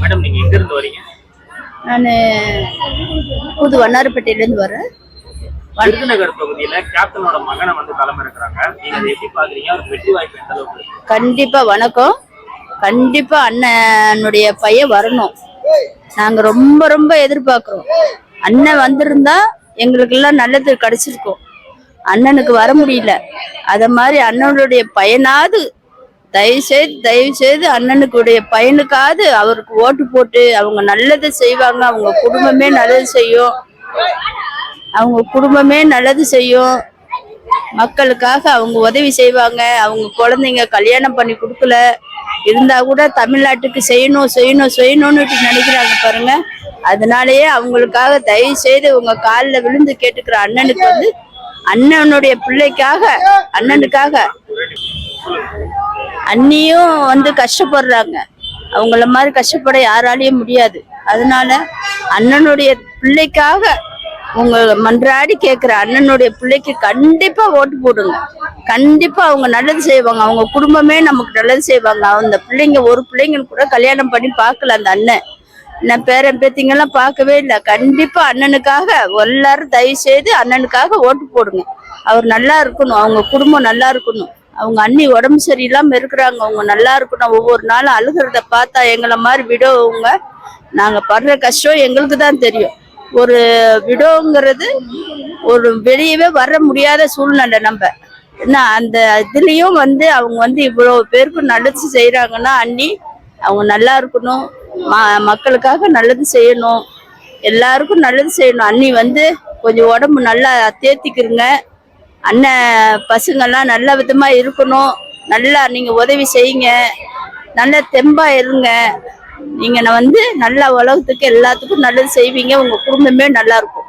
Madam நீங்க எங்க இருந்து வரீங்க? நான் புது வண்ணாரப்பேட்டையிலேருந்து வரேன். விருதுநகர் தொகுதியில கேப்டனோட மகனை வந்து களமிறக்குறாங்க நீங்க அதை எப்படி பாக்குறீங்க? அவருக்கு வெற்றி வாய்ப்பு எந்த அளவுக்கு? கண்டிப்பா வணக்கம். கண்டிப்பா அண்ணனுடைய பையன் வரணும். நாங்க ரொம்ப ரொம்ப எதிர்பார்க்கிறோம். அண்ணன் வந்திருந்தா எங்களுக்கு எல்லாம் நல்லது கிடைச்சிருக்கும். அண்ணனுக்கு வர முடியல. அத மாதிரி அண்ணனுடைய பையனாவது தயவு செய்து தயவு செய்து அண்ணனுக்குடைய பையனுக்காவது அவருக்கு ஓட்டு போட்டு அவங்க நல்லது செய்வாங்க அவங்க குடும்பமே நல்லது செய்யும். அவங்க குடும்பமே நல்லது செய்யும். மக்களுக்காக அவங்க உதவி செய்வாங்க. அவங்க குழந்தைங்க கல்யாணம் பண்ணி கொடுக்கல. இருந்தா கூட தமிழ்நாட்டுக்கு செய்யணும் செய்யணும் செய்யணும்னு நினைக்கிறாங்க பாருங்க. அதனாலயே அவங்களுக்காக தயவு செய்து உங்க காலில் விழுந்து கேட்டுக்கிற அண்ணனுக்கு வந்து அண்ணனுடைய பிள்ளைக்காக அண்ணனுக்காக. அண்ணியும் வந்து கஷ்டப்படுறாங்க. அவங்கள மாதிரி கஷ்டப்பட யாராலையும் முடியாது. அதனால அண்ணனுடைய பிள்ளைக்காக உங்க மன்றாடி கேட்கிற அண்ணனுடைய பிள்ளைக்கு கண்டிப்பா ஓட்டு போடுங்க. கண்டிப்பா அவங்க நல்லது செய்வாங்க. அவங்க குடும்பமே நமக்கு நல்லது செய்வாங்க. அந்த பிள்ளைங்க ஒரு பிள்ளைங்க கூட கல்யாணம் பண்ணி பார்க்கல அந்த அண்ணன். நான் பேரன் பேத்திங்கெல்லாம் பார்க்கவே இல்லை. கண்டிப்பா அண்ணனுக்காக எல்லாரும் தயவு செய்து அண்ணனுக்காக ஓட்டு போடுங்க. அவர் நல்லா இருக்கணும். அவங்க குடும்பம் நல்லா இருக்கணும். அவங்க அண்ணி உடம்பு சரியில்லாம இருக்கிறாங்க. அவங்க நல்லா இருக்கணும். ஒவ்வொரு நாளும் அழுகிறத பார்த்தா எங்களை மாதிரி விடவங்க. நாங்க படுற கஷ்டம் எங்களுக்கு தான் தெரியும். ஒரு விடோங்கிறது ஒரு வெளியவே வர முடியாத சூழ்நிலை நம்ம. என்ன அந்த இதுலயும் வந்து அவங்க வந்து இவ்வளோ பேருக்கு நல்லது செய்யறாங்கன்னா அண்ணி அவங்க நல்லா இருக்கணும். ம- மக்களுக்காக நல்லது செய்யணும். எல்லாருக்கும் நல்லது செய்யணும். அண்ணி வந்து கொஞ்சம் உடம்பு நல்லா தேத்திக்கிறங்க அண்ணன் பசங்கெல்லாம் நல்ல விதமா இருக்கணும். நல்லா நீங்க உதவி செய்யுங்க. நல்ல தெம்பா இருங்க. நீங்க நான் வந்து நல்ல உலகத்துக்கு எல்லாத்துக்கும் நல்லது செய்வீங்க. உங்க குடும்பமே நல்லா இருக்கும்.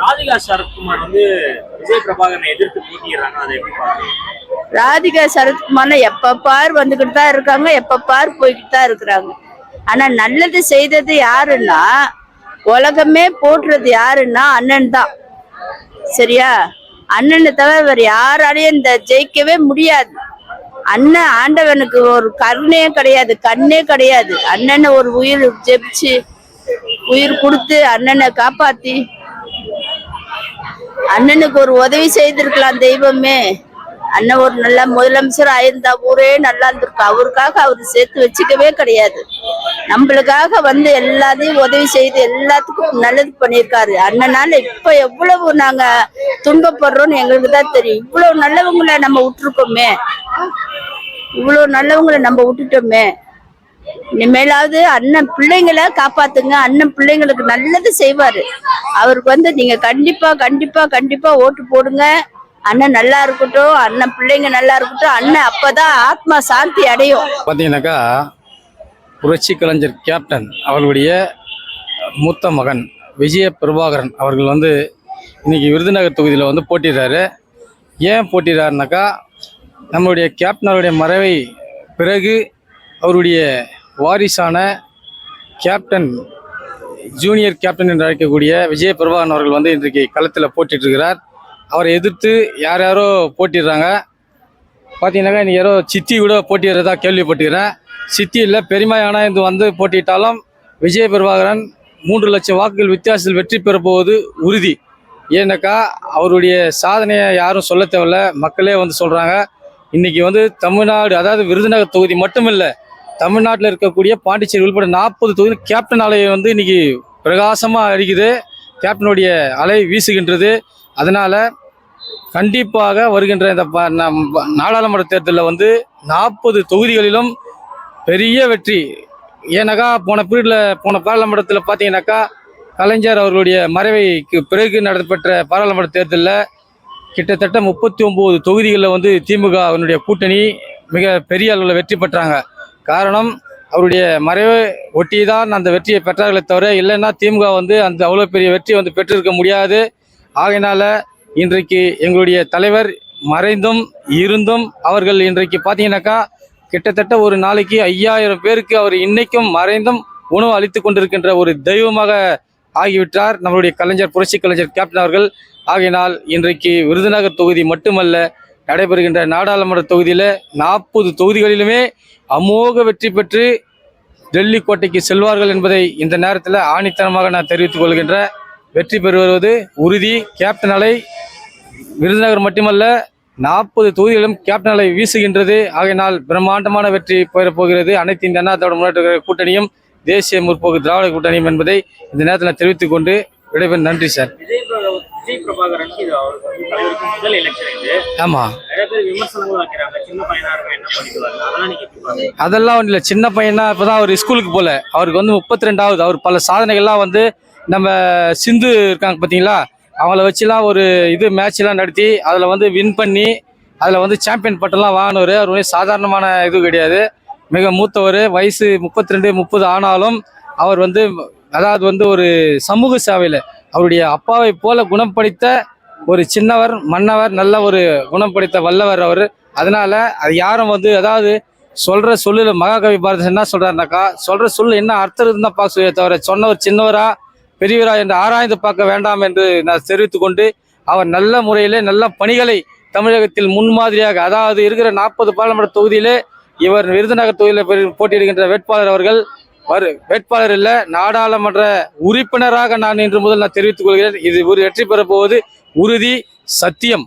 ராதிகா சரத்குமார் வந்து விஜய் பிரபாகரனை எதிர்த்து போட்டிடுறாங்க அதை எப்படி ராதிகா சரத்குமார் எப்ப பார் வந்துகிட்டு தான் இருக்காங்க. எப்ப பார் போய்கிட்டு தான் இருக்கிறாங்க. ஆனா நல்லது செய்தது யாருன்னா உலகமே போட்டுறது யாருன்னா அண்ணன் தான். சரியா? அண்ணனை தவிர வேற யாராலையும் இந்த ஜெயிக்கவே முடியாது. அண்ணன் ஆண்டவனுக்கு ஒரு கருணையே கிடையாது கண்ணே கிடையாது. அண்ணனை ஒரு உயிர் ஜெபிச்சு உயிர் கொடுத்து அண்ணனை காப்பாத்தி அண்ணனுக்கு ஒரு உதவி செய்திருக்கலாம் தெய்வமே. அண்ணன் ஒரு நல்ல முதலமைச்சர் ஆயிருந்தா ஊரே நல்லா இருந்திருக்கும். அவருக்காக அவர் சேர்த்து வச்சுக்கவே கிடையாது. நம்மளுக்காக வந்து எல்லாத்தையும் உதவி செய்து எல்லாத்துக்கும் நல்லது பண்ணியிருக்காரு. அண்ணனால இப்ப எவ்வளவு நாங்க துன்பப்படுறோம்னு எங்களுக்கு தான் தெரியும். இவ்வளவு நல்லவங்களை நம்ம விட்டுருக்கோமே. இவ்வளவு நல்லவங்களை நம்ம விட்டுட்டோமே. இனிமேலாவது அண்ணன் பிள்ளைங்களை காப்பாத்துங்க. அண்ணன் பிள்ளைங்களுக்கு நல்லது செய்வாரு. அவருக்கு வந்து நீங்க கண்டிப்பா கண்டிப்பா கண்டிப்பா ஓட்டு போடுங்க. அண்ணன் நல்லா இருக்கட்டும் அண்ணன் பிள்ளைங்க நல்லா இருக்கட்டும் அண்ணன் அப்பதான் ஆத்மா சாந்தி அடையும். பார்த்தீங்கன்னாக்கா புரட்சி கலைஞர் கேப்டன் அவர்களுடைய மூத்த மகன் விஜய பிரபாகரன் அவர்கள் வந்து இன்னைக்கு விருதுநகர் தொகுதியில் வந்து போட்டிடுறாரு ஏன் போட்டிடுறாருனாக்கா நம்மளுடைய கேப்டன் அவருடைய மறைவை பிறகு அவருடைய வாரிசான கேப்டன் ஜூனியர் கேப்டன் என்று அழைக்கக்கூடிய விஜய பிரபாகரன் அவர்கள் வந்து இன்றைக்கு களத்தில் போட்டிட்டு இருக்கிறார் அவரை எதிர்த்து யார் யாரோ போட்டிடுறாங்க. பார்த்தீங்கன்னாக்கா இன்னைக்கு யாரோ சித்தி கூட போட்டிடுறதா கேள்விப்பட்டுக்கிறேன் சித்தி இல்லை பெரியமா யானா இது வந்து போட்டியிட்டாலும் விஜய பிரபாகரன் மூன்று லட்சம் வாக்குகள் வித்தியாசத்தில் வெற்றி பெறப்போவது உறுதி. ஏன்னாக்கா அவருடைய சாதனையை யாரும் சொல்ல தேவையில்ல. மக்களே வந்து சொல்கிறாங்க இன்றைக்கி வந்து தமிழ்நாடு அதாவது விருதுநகர் தொகுதி மட்டும் இல்லை தமிழ்நாட்டில் இருக்கக்கூடிய பாண்டிச்சேரி உள்பட நாற்பது தொகுதி கேப்டன் அலை வந்து இன்றைக்கி பிரகாசமாக அடிக்குது கேப்டனுடைய அலை வீசுகின்றது. அதனால் கண்டிப்பாக வருகின்ற இந்த ப- நம் நாடாளுமன்ற தேர்தலில் வந்து நாற்பது தொகுதிகளிலும் பெரிய வெற்றி. ஏன்னாக்கா போன பீரியடில் போன பாராளுமன்றத்தில் பார்த்தீங்கன்னாக்கா கலைஞர் அவர்களுடைய மறைவைக்கு பிறகு நடைபெற்ற பாராளுமன்ற தேர்தலில் கிட்டத்தட்ட முப்பத்தி ஒம்பது தொகுதிகளில் வந்து திமுக அவனுடைய கூட்டணி மிக பெரிய அளவில் வெற்றி பெற்றாங்க. காரணம் அவருடைய மறைவை ஒட்டி தான் அந்த வெற்றியை பெற்றார்களே தவிர இல்லைன்னா திமுக வந்து அந்த அவ்வளோ பெரிய வெற்றி வந்து பெற்றிருக்க முடியாது. ஆகையினால இன்றைக்கு எங்களுடைய தலைவர் மறைந்தும் இருந்தும் அவர்கள் இன்றைக்கு பார்த்தீங்கன்னாக்கா கிட்டத்தட்ட ஒரு நாளைக்கு ஐயாயிரம் பேருக்கு அவர் இன்னைக்கும் மறைந்தும் உணவு அளித்து கொண்டிருக்கின்ற ஒரு தெய்வமாக ஆகிவிட்டார். நம்மளுடைய கலைஞர் புரட்சி கலைஞர் கேப்டன் அவர்கள். ஆகையினால் இன்றைக்கு விருதுநகர் தொகுதி மட்டுமல்ல நடைபெறுகின்ற நாடாளுமன்ற தொகுதியில் நாற்பது தொகுதிகளிலுமே அமோக வெற்றி பெற்று டெல்லி கோட்டைக்கு செல்வார்கள் என்பதை இந்த நேரத்தில் ஆணித்தனமாக நான் தெரிவித்துக் கொள்கின்ற வெற்றி பெறுவது உறுதி கேப்டன் அலை. விருதுநகர் மட்டுமல்ல நாற்பது தொகுதிகளும் கேப்டன் அலை வீசுகின்றது. ஆகையினால் பிரம்மாண்டமான வெற்றி பெறப் போகிறது. அனைத்து இந்திய அண்ணா திராவிட முன்னேற்ற கூட்டணியும் தேசிய முற்போக்கு திராவிட கூட்டணியும் என்பதை இந்த நேரத்தில் தெரிவித்துக் கொண்டு விடைபெறும். நன்றி சார் வரல அதெல்லாம் ஒன்றும் இல்லை. சின்ன பையனா இப்போதான் அவர் ஸ்கூலுக்கு போகல அவருக்கு வந்து முப்பத்தி ரெண்டாவது. அவர் பல சாதனைகள்லாம் வந்து நம்ம சிந்து இருக்காங்க பார்த்தீங்களா? அவங்கள வச்சுலாம் ஒரு இது மேட்ச்லாம் நடத்தி அதில் வந்து வின் பண்ணி அதில் வந்து சாம்பியன் பட்டம்லாம் வாங்கினவர். அவர் வந்து சாதாரணமான இது கிடையாது. மிக மூத்தவர். வயசு முப்பத்தி ரெண்டு முப்பது ஆனாலும் அவர் வந்து அதாவது வந்து ஒரு சமூக சேவையில் அவருடைய அப்பாவை போல குணப்படுத்த ஒரு சின்னவர் மன்னவர் நல்ல ஒரு குணப்படுத்த வல்லவர் அவர். அதனால அது யாரும் வந்து அதாவது சொல்ற சொல்லுல மகாகவி பாரதி என்ன சொல்றாருனாக்கா சொல்ற சொல்லு என்ன அர்த்தம் இருந்தா பார்க்க சொல்லியே தவிர சொன்னவர் சின்னவரா பெரியவரா என்று ஆராய்ந்து பார்க்க வேண்டாம் என்று நான் தெரிவித்துக் கொண்டு அவர் நல்ல முறையிலே நல்ல பணிகளை தமிழகத்தில் முன்மாதிரியாக அதாவது இருக்கிற நாற்பது பாராளுமன்ற தொகுதியிலே இவர் விருதுநகர் தொகுதியில் போட்டியிடுகின்ற வேட்பாளர் அவர்கள் வரு வேட்பாளர் இல்ல நாடாளுமன்ற உறுப்பினராக நான் இன்று முதல் நான் தெரிவித்துக் கொள்கிறேன். இது ஒரு வெற்றி பெறப்போவது உறுதி சத்தியம்.